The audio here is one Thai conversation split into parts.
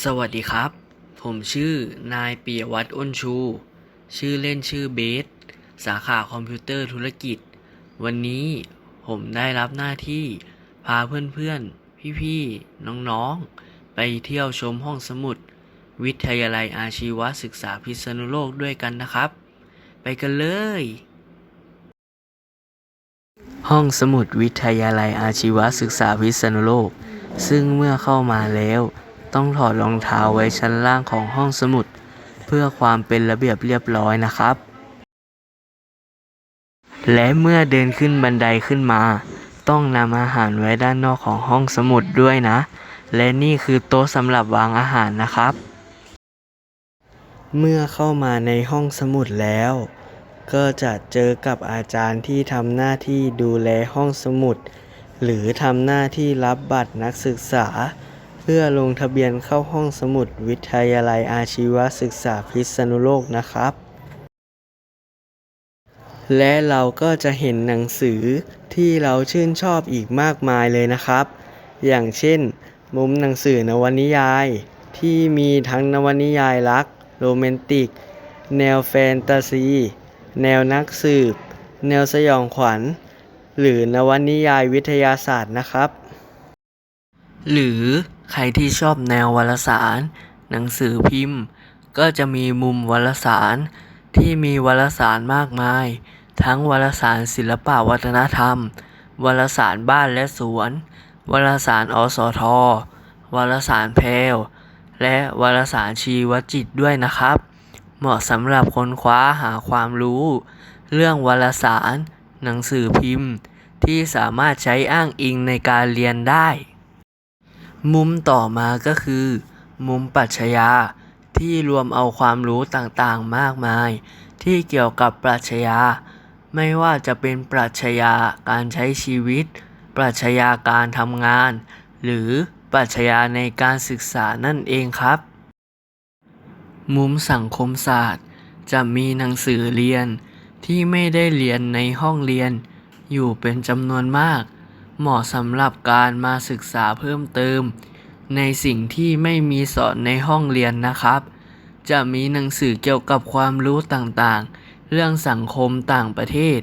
สวัสดีครับ ผมชื่อนายปียวัฒน์อ้นชู ชื่อเล่นชื่อเบส สาขาคอมพิวเตอร์ธุรกิจ วันนี้ผมได้รับหน้าที่พาเพื่อนๆ พี่ๆ น้องๆ ไปเที่ยวชมห้องสมุด วิทยาลัยอาชีวศึกษาพิษณุโลกด้วยกันนะครับ ไปกันเลย ห้องสมุดวิทยาลัยอาชีวศึกษาพิษณุโลก ซึ่งเมื่อเข้ามาแล้ว ต้องถอดรองเท้าไว้ชั้นล่างของห้องสมุด เพื่อความเป็นระเบียบเรียบร้อยนะครับ และเมื่อเดินขึ้นบันไดขึ้นมา ต้องนำอาหารไว้ด้านนอกของห้องสมุดด้วยนะ และนี่คือโต๊ะสำหรับวางอาหารนะครับ เมื่อเข้ามาในห้องสมุดแล้ว ก็จะเจอกับอาจารย์ที่ทำหน้าที่ดูแลห้องสมุด หรือทำหน้าที่รับบัตรนักศึกษา เพื่อลงทะเบียนเข้าห้องสมุดวิทยาลัยอาชีวศึกษาพิษณุโลกนะครับ และเราก็จะเห็นหนังสือที่เราชื่นชอบอีกมากมายเลยนะครับ อย่างเช่น มุมหนังสือนวนิยาย ที่มีทั้งนวนิยายรัก โรแมนติก แนวแฟนตาซี แนวนักสืบ แนวสยองขวัญ หรือนวนิยายวิทยาศาสตร์นะครับ หรือใครที่ชอบแนววารสาร หนังสือพิมพ์ ก็จะมีมุมวารสาร ที่มีวารสารมากมาย ทั้งวารสารศิลปะวัฒนธรรม วารสารบ้านและสวน วารสารอสท วารสารแพรวและวารสารชีวจิตด้วยนะครับ เหมาะสำหรับค้นคว้าหาความรู้ เรื่องวารสาร หนังสือพิมพ์ ที่สามารถใช้อ้างอิงในการเรียนได้ มุมต่อมาก็คือ มุมปรัชญาที่รวมเอาความรู้ต่างๆมากมาย ที่เกี่ยวกับปรัชญา ไม่ว่าจะเป็นปรัชญาการใช้ชีวิต ปรัชญาการทำงาน หรือปรัชญาในการศึกษานั่นเองครับ มุมสังคมศาสตร์ จะมีหนังสือเรียนที่ไม่ได้เรียนในห้องเรียน อยู่เป็นจำนวนมาก เหมาะสำหรับการมาศึกษาเพิ่มเติม ในสิ่งที่ไม่มีสอนในห้องเรียนนะครับ จะมีหนังสือเกี่ยวกับความรู้ต่างๆ เรื่องสังคมต่างประเทศ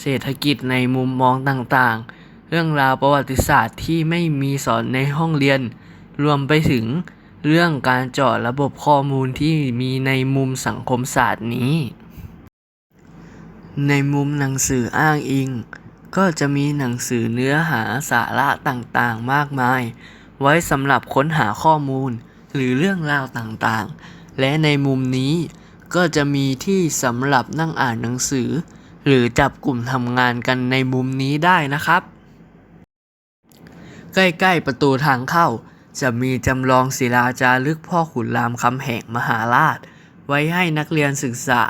เศรษฐกิจในมุมมองต่างๆ เรื่องราวประวัติศาสตร์ที่ไม่มีสอนในห้องเรียน รวมไปถึงเรื่องการเจาะระบบข้อมูลที่มีในมุมสังคมศาสตร์นี้ ในมุมหนังสืออ้างอิง ก็จะมีหนังสือเนื้อหาสาระต่างๆ มากมาย ไว้สำหรับค้นหาข้อมูล หรือเรื่องราวต่างๆ และในมุมนี้ก็จะมีที่สำหรับนั่งอ่านหนังสือ หรือจับกลุ่มทำงานกันในมุมนี้ได้นะครับ ใกล้ๆประตูทางเข้า จะมีจำลองศิลาจารึกพ่อขุนรามคำแหงมหาราช ไว้ให้นักเรียนศึกษา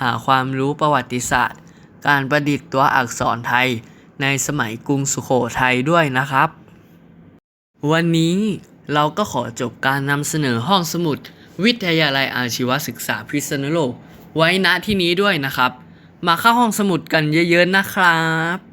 หาความรู้ประวัติศาสตร์ การประดิษฐ์ตัวอักษรไทยในสมัยกรุงสุโขทัยด้วยนะครับ วันนี้เราก็ขอจบการนำเสนอห้องสมุด วิทยาลัยอาชีวศึกษาพิษณุโลกไว้ณที่นี้ด้วยนะครับ มาเข้าห้องสมุดกันเยอะๆนะครับ